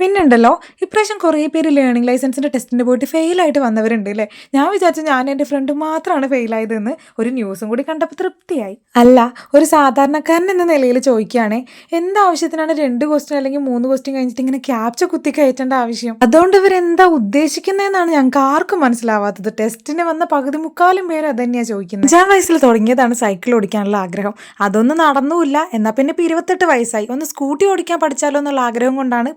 പിന്നെ ഉണ്ടല്ലോ ഇപ്രാവശ്യം കുറേ പേര് ലേണിംഗ് ലൈസൻസിന്റെ ടെസ്റ്റിന് പോയിട്ട് ഫെയിൽ ആയിട്ട് വന്നവരുണ്ട് അല്ലേ ഞാൻ വിചാരിച്ചു ഞാൻ എന്റെ ഫ്രണ്ട് മാത്രമാണ് ഫെയിൽ ആയതെന്ന് ഒരു ന്യൂസും കൂടി കണ്ടപ്പോൾ തൃപ്തിയായി. അല്ല ഒരു സാധാരണക്കാരൻ എന്ന നിലയിൽ ചോദിക്കുകയാണേ എന്താവശ്യത്തിനാണ് രണ്ട് ക്വസ്റ്റ്യൻ അല്ലെങ്കിൽ മൂന്ന് ക്വസ്റ്റ്യൻ കഴിഞ്ഞിട്ട് ഇങ്ങനെ ക്യാപ്ച കുത്തി കയറ്റേണ്ട ആവശ്യം? അതുകൊണ്ട് ഇവർ എന്താ ഉദ്ദേശിക്കുന്നതെന്നാണ് ഞങ്ങൾക്ക് ആർക്കും മനസ്സിലാവാത്തത്. ടെസ്റ്റിന് വന്ന പകുതി മുക്കാലും പേര് അത് തന്നെയാണ് ചോദിക്കുന്നത്. അഞ്ചാം വയസ്സിൽ തുടങ്ങിയതാണ് സൈക്കിൾ ഓടിക്കാനുള്ള ആഗ്രഹം. അതൊന്നും നടന്നുമില്ല എന്നാൽ പിന്നെ ഇപ്പൊ ഇരുപത്തെട്ട് വയസ്സായി. ഒന്ന് സ്കൂട്ടി ഓടിക്കാൻ പഠിച്ചാലോ എന്നുള്ള ആഗ്രഹം കൊണ്ടാണ്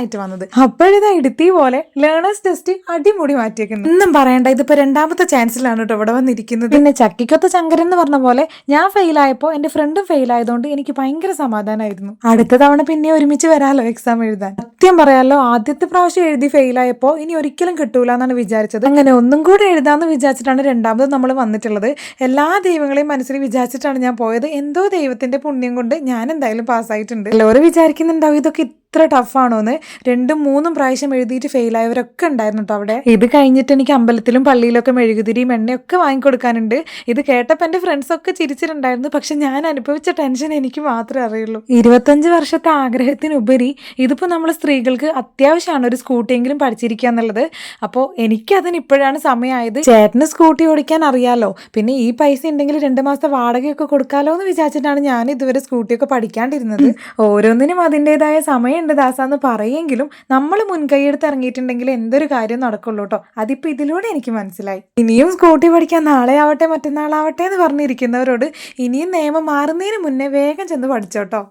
പഠിക്കാനായിട്ട് വന്നത്. അപ്പോഴിതാ ഇടുത്തി പോലെ ലേണേഴ്സ് ടെസ്റ്റ് അടിമുടി മാറ്റിയേക്കുന്നത് ഒന്നും പറയണ്ട ഇതിപ്പോ രണ്ടാമത്തെ ചാൻസിലാണ് കേട്ടോ ഇവിടെ വന്നിരിക്കുന്നത്. പിന്നെ ചക്കിക്കൊത്ത ചങ്കരൻ എന്ന് പറഞ്ഞ പോലെ ഞാൻ ഫെയിൽ ആയപ്പോൾ എന്റെ ഫ്രണ്ടും ഫെയിൽ ആയതുകൊണ്ട് എനിക്ക് ഭയങ്കര സമാധാനമായിരുന്നു അടുത്ത തവണ പിന്നെ ഒരുമിച്ച് വരാലോ എക്സാം എഴുതാൻ. സത്യം പറയാലോ ആദ്യത്തെ പ്രാവശ്യം എഴുതി ഫെയിൽ ആയപ്പോൾ ഇനി ഒരിക്കലും കിട്ടൂല എന്നാണ് വിചാരിച്ചത്. അങ്ങനെ ഒന്നും കൂടെ എഴുതാന്ന് വിചാരിച്ചിട്ടാണ് രണ്ടാമത് നമ്മൾ വന്നിട്ടുള്ളത്. എല്ലാ ദൈവങ്ങളെയും മനസ്സിൽ വിചാരിച്ചിട്ടാണ് ഞാൻ പോയത്. എന്തോ ദൈവത്തിന്റെ പുണ്യം കൊണ്ട് ഞാൻ എന്തായാലും പാസ്സായിട്ടുണ്ട് എല്ലാവരും വിചാരിക്കുന്നുണ്ടാവും ഇതൊക്കെ ഇത്ര ടഫാണോന്ന് രണ്ടും മൂന്നും പ്രാവശ്യം എഴുതിയിട്ട് ഫെയിൽ ആയവരൊക്കെ ഉണ്ടായിരുന്നു കേട്ടോ അവിടെ. ഇത് കഴിഞ്ഞിട്ട് എനിക്ക് അമ്പലത്തിലും പള്ളിയിലൊക്കെ മെഴുകുതിരിയും എണ്ണയൊക്കെ വാങ്ങിക്കൊടുക്കാനുണ്ട്. ഇത് കേട്ടപ്പോൾ എന്റെ ഫ്രണ്ട്സൊക്കെ ചിരിച്ചിട്ടുണ്ടായിരുന്നു. പക്ഷെ ഞാൻ അനുഭവിച്ച ടെൻഷൻ എനിക്ക് മാത്രമേ അറിയുള്ളൂ. ഇരുപത്തഞ്ച് വർഷത്തെ ആഗ്രഹത്തിനുപരി ഇതിപ്പോൾ നമ്മൾ സ്ത്രീകൾക്ക് അത്യാവശ്യമാണ് ഒരു സ്കൂട്ടിയെങ്കിലും പഠിച്ചിരിക്കുക എന്നുള്ളത്. അപ്പോൾ എനിക്കതിന് ഇപ്പോഴാണ് സമയമായത് ചേട്ടന് സ്കൂട്ടി ഓടിക്കാൻ അറിയാലോ. പിന്നെ ഈ പൈസ ഉണ്ടെങ്കിൽ രണ്ട് മാസത്തെ വാടകയൊക്കെ കൊടുക്കാലോ എന്ന് വിചാരിച്ചിട്ടാണ് ഞാൻ ഇതുവരെ സ്കൂട്ടിയൊക്കെ പഠിക്കാണ്ടിരുന്നത്. ഓരോന്നിനും അതിന്റെതായ സമയമുണ്ട് ദാസാന്ന് പറയെങ്കിലും നമ്മൾ മുൻകൈയെടുത്ത് ഇറങ്ങിയിട്ടുണ്ടെങ്കിൽ എന്തൊരു കാര്യം നടക്കുള്ളൂ കേട്ടോ അതിപ്പോൾ ഇതിലൂടെ എനിക്ക് മനസ്സിലായി. ഇനിയും സ്കൂട്ടി പഠിക്കാൻ നാളെ ആവട്ടെ മറ്റന്നാളാവട്ടെ എന്ന് പറഞ്ഞിരിക്കുന്നവരോട് ഇനിയും നിയമം മാറുന്നതിന് മുന്നേ വേഗം ചെന്ന് പഠിച്ചോട്ടോ